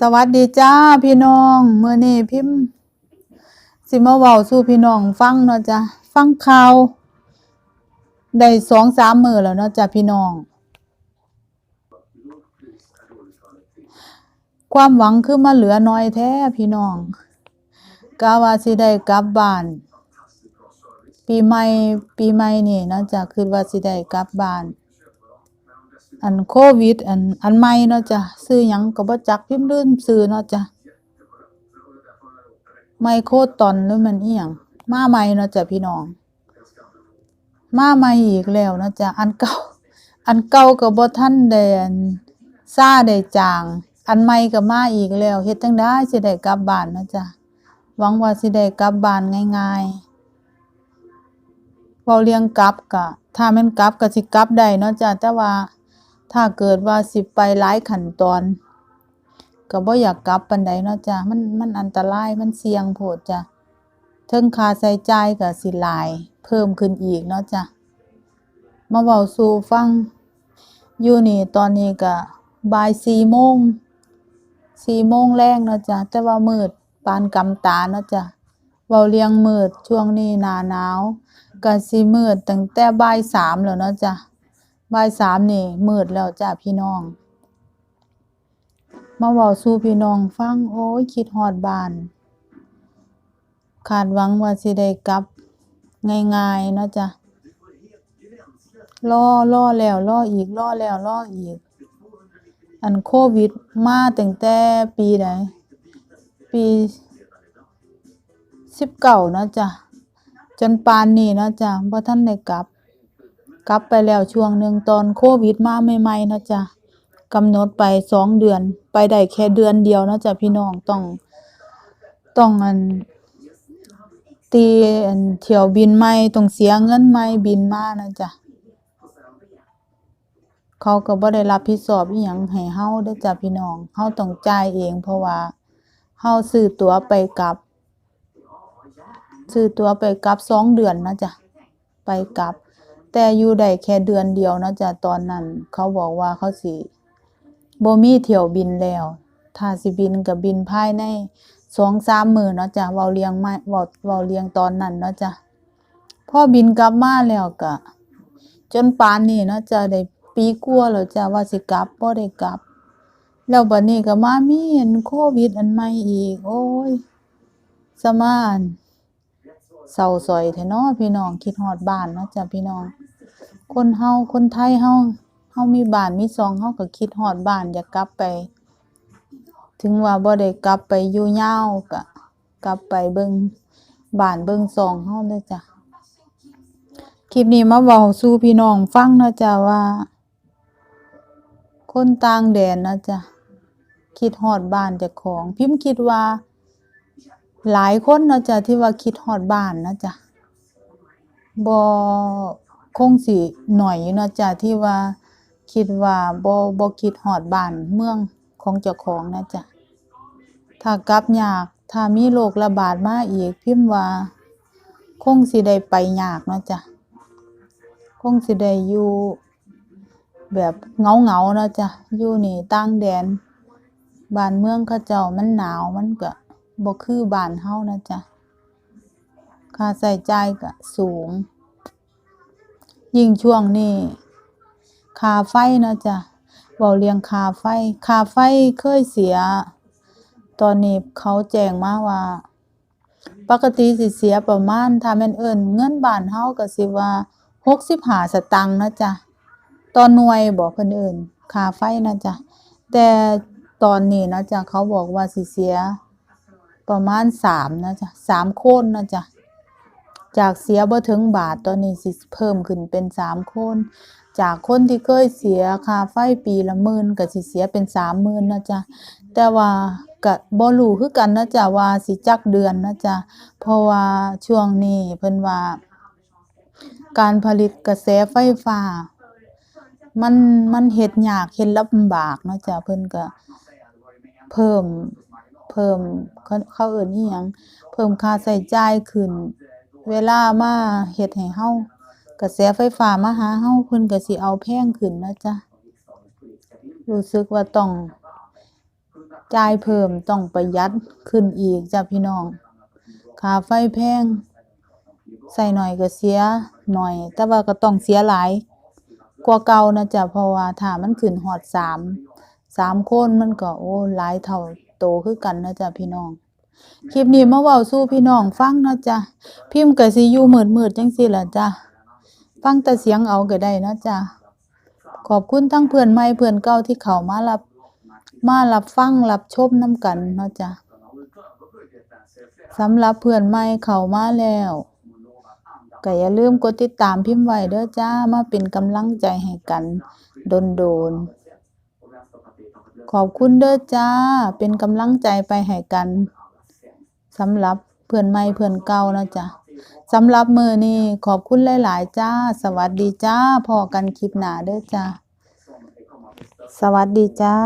สวัสดีจ้าพี่น้องเมื้อนี้พิมพ์สิมาเว้าสู่พี่น้องฟังเนาะจ้ะฟังข่าวได้สองสามมือแล้วเนาะจ้ะพี่น้อง ความหวังคือมาเหลือน้อยแท้พี่น้องกะว่าสิได้กลับบ้าน ปีใหม่ปีใหม่นี่เนาะจ้ะคิดว่าสิได้กลับบ้าน อันโควิด อันอันใหม่เนาะจ้ะชื่อหยังก็บ่จักพิมพ์ลืมชื่อเนาะจ้ะไมโครตอนหรือมันอีหยังมาใหม่เนาะจ้ะพี่น้อง มาใหม่อีกแล้วเนาะจ้ะอันเก่า อันเก่าก็บ่ทันได้อันซาได้จาง อันใหม่ก็มาอีกแล้วเฮ็ดจังใดสิได้กลับบ้านเนาะจ้ะหวังว่าสิได้กลับบ้านง่ายๆเว้าเรื่องกลับก็ถ้าแม่นกลับก็สิกลับได้เนาะจ้ะแต่ว่า ถ้าเกิดว่าสิไปหลายขั้นตอนก็บ่อยากกลับปานใดเนาะจ้ะมันมันอันตรายมันเสี่ยงโพดจ้ะเทิงค่าใช้จ่ายก็สิหลาย เพิ่มขึ้นอีกเนาะจ้ะมาเว้าสู่ฟังอยู่นี่ตอนนี้ก็บ่าย4โมง4โมงแลงเนาะจ้ะแต่ว่ามืดปานกำตาเนาะจ้ะเว้าเรื่องมืดช่วงนี้หน้าหนาวก็สิมืดตั้งแต่บ่าย3แล้วเนาะจ้ะ บ่ายสามนี่มืดแล้วจ้าพี่น้อง มาเว้าสู่พี่น้องฟังโอ้ยคิดฮอดบานคาดหวังว่าสิได้กลับ ง่ายๆเนาะจ้ะรอรอแล้วรออีกรอแล้วรออีก อันโควิดมาตั้งแต่ปีใดปี19เนานะจ้ะจนปานนี้นะจ้ะบ่ทันได้กลับ กลับไปแล้วช่วงหนึ่งตอนโควิดมาใหม่ๆนะจ้ะกำหนดไปสองเดือน ไปได้แค่เดือนเดียวนะจ้ะพี่น้องต้องต้องอันตีอันเที่ยวบินใหม่ต้องเสียเงินใหม่บินมานะจ้ะเขาก็บ่ได้รับผิดชอบอิหยังให้เฮาเด้จ้ะพี่น้องเฮาต้องจ่ายเองเพราะว่าเฮาซื้อตั๋วไปกลับ ซื้อตั๋วไปกลับสองเดือนนะจ้ะไปกลับ แต่อยู่ได้แค่เดือนเดียวนะจ้ะตอนนั้น เขาบอกว่าเขาสิบ่มีเที่ยวบินแล้ว ถ้าสิบินก็บินภายใน2-3มื้อเนาะจ้ะเว้าเรื่องมาเว้าเว้าเรื่องตอนนั้นเนาะจ้ะพอบินกลับมาแล้วก็จนปานนี้เนาะจ้ะได้ปีกว่าแล้วจ้ะว่าสิกลับบ่ได้กลับ แล้วบัดนี้ก็มามีอันโควิดอันใหม่อีก โอ้ยสมานเศร้าสอยแท้เนาะพี่น้องคิดฮอดบ้านเนาะจ้ะพี่น้อง คนเฮาคนไทยเฮาเฮามีบ้านมีช่องเฮาก็คิดฮอดบ้านอยากกลับไป ถึงว่าบ่ได้กลับไปอยู่ยาวก็กลับไปเบิ่งบ้านเบิ่งช่องเฮาเด้อจ้ะคลิปนี้มาเว้าสู่พี่น้องฟังเนาะจ้ะว่า คนต่างแดนนะจ้ะคิดฮอดบ้านเจ้าของ พิมพ์คิดว่า หลายคนเนาะจ้ะที่ว่าคิดฮอดบ้านนะจ้ะบ่ คงสิน้อยอยู่เนาะจ้ะที่ว่าคิดว่าบ่บ่คิดฮอดบ้านเมืองของเจ้าของนะจ้ะถ้ากลับยากถ้ามีโรคระบาดมาอีกพิมพ์ว่า คงสิได้ไปยากเนาะจ้ะคงสิได้อยู่แบบเหงาเนาะจ้ะอยู่นี่ต่างแดนบ้านเมืองเขาเจ้ามันหนาวมันก็บ่คือบ้านเฮานะจ๊ะค่าใช้จ่ายก็สูง ยิ่งช่วงนี้คาไฟนะจ๊ะเว้าเรื่องคาไฟคาไฟเคยเสีย ตอนนี้เขาแจ้งมาว่า ปกติสิเสียประมาณถ้าแม่นเอิ้นเงินบ้านเฮาก็สิว่า65สตางค์นะจ๊ะต่อหน่วยบ่เพิ่นเอิ้นคาไฟนะจ๊ะแต่ตอนนี้นะจ๊ะเขาบอกว่าสิเสียประมาณ3นะจ๊ะ3โคนนะจ๊ะ จากเสียบ่ถึงบาทตอนนี้สิเพิ่มขึ้นเป็น3โคน จากคนที่เคยเสียค่าไฟปีละหมื่นก็สิเสียเป็น30,000นะจ๊ะแต่ว่าก็บ่รู้คือกันนะจ๊ะว่าสิจักเดือนนะจ๊ะเพราะว่าช่วงนี้เพิ่นว่า การผลิตกระแสไฟฟ้า มันมันเฮ็ดยากเฮ็ดลำบากเนาะจ้ะเพิ่นก็เพิ่มเพิ่มเขาเขาเอิ้นอิหยังเพิ่มค่าใช้จ่ายขึ้น เวลามาเฮ็ดให้เรากระแสไฟฟ้ามาหาเราเพิ่นก็สิเอาแพงขึ้นนะจ๊ะ รู้สึกว่าต้องจ่ายเพิ่มต้องประหยัดขึ้นอีกจ้ะพี่น้องค่าไฟแพงใส่หน่อยก็เสียหน่อย แต่ว่าก็ต้องเสียหลายกว่าเก่านะจ๊ะเพราะว่าถ้ามันขึ้นฮอดสามสามคนมันก็โอ้หลายเท่าโตคือกันนะจ๊ะพี่น้อง คลิปนี้มาเว้าสู่พี่น้องฟังนะจ๊ะพิมพ์ก็สิอยู่มืดๆจังซี่ล่ะจ้ะฟังแต่เสียงเอาก็ได้นะจ๊ะขอบคุณทั้งเพื่อนใหม่เพื่อนเก่าที่เข้ามารับ มารับฟังรับชมนำกันเนาะจ้ะสำหรับเพื่อนใหม่เข้ามาแล้วก็อย่าลืมกดติดตามพิมพ์ไว้เด้อจ้ามาเป็นกำลังใจให้กันโดนๆขอบคุณเด้อจ้า เป็นกำลังใจไปให้กัน สำหรับเพื่อนใหม่เพื่อนเก่านะจ๊ะสำหรับมือนี่ขอบคุณหลาย ๆ จ้า สวัสดีจ้าพอกันคลิปหนาเด้อจ้า สวัสดีจ้า